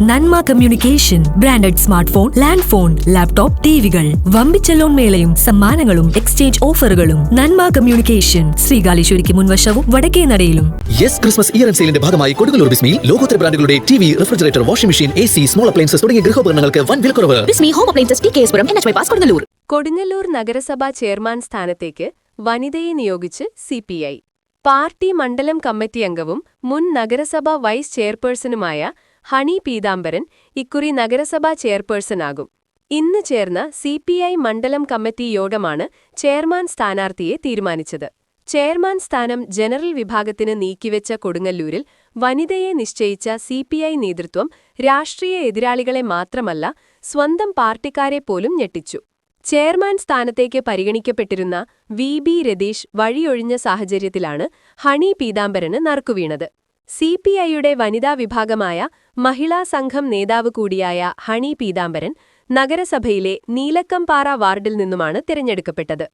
Nanma communication branded smart phone land phone laptop ടിവികൾ. വമ്പിച്ച loan മേളയും സമ്മാനങ്ങളും exchange ഓഫറുകളും. നന്മ കമ്മ്യൂണിക്കേഷൻ ശ്രീകാലേശ്വരിക്ക് മുൻവശവും വടക്കേ നടയിലും. യെസ് ക്രിസ്മസ് ഇയർ ആൻഡ് സെയിലിന്റെ ഭാഗമായി കൊടുങ്ങല്ലൂർ ബിസ്മിയിൽ ലോകോത്തര ബ്രാൻഡുകളുടെ T V refrigerator washing machine A C small appliances തുടങ്ങിയ ഗൃഹോപകരണങ്ങൾക്ക് വൻ വിലക്കുറവ്. Bismi home appliances T K S Puram N H Kodungallur. Kodungallur നഗരസഭാ ചെയർമാൻ സ്ഥാനത്തേക്ക് വനിതയെ നിയോഗിച്ച് സി പി ഐ. പാർട്ടി മണ്ഡലം കമ്മിറ്റി അംഗവും മുൻ നഗരസഭാ വൈസ് ചെയർപേഴ്സണുമായ ഹണി പീതാംബരൻ ഇക്കുറി നഗരസഭാ ചെയർപേഴ്സണാകും. ഇന്ന് ചേർന്ന സിപിഐ മണ്ഡലം കമ്മിറ്റി യോഗമാണ് ചെയർമാൻ സ്ഥാനാർത്ഥിയെ തീരുമാനിച്ചത്. ചെയർമാൻ സ്ഥാനം ജനറൽ വിഭാഗത്തിന് നീക്കിവെച്ച കൊടുങ്ങല്ലൂരിൽ വനിതയെ നിശ്ചയിച്ച സിപിഐ നേതൃത്വം രാഷ്ട്രീയ എതിരാളികളെ മാത്രമല്ല സ്വന്തം പാർട്ടിക്കാരെ പോലും ഞെട്ടിച്ചു. ചെയർമാൻ സ്ഥാനത്തേക്ക് പരിഗണിക്കപ്പെട്ടിരുന്ന വി ബി രതീഷ് വഴിയൊഴിഞ്ഞ സാഹചര്യത്തിലാണ് ഹണി പീതാംബരന് നറുക്കുവീണത്. സിപിഐയുടെ വനിതാ വിഭാഗമായ മഹിളാ സംഘം നേതാവ് കൂടിയായ ഹണി പീതാംബരൻ നഗരസഭയിലെ നീലക്കംപാറ വാർഡിൽ നിന്നുമാണ് തിരഞ്ഞെടുക്കപ്പെട്ടത്.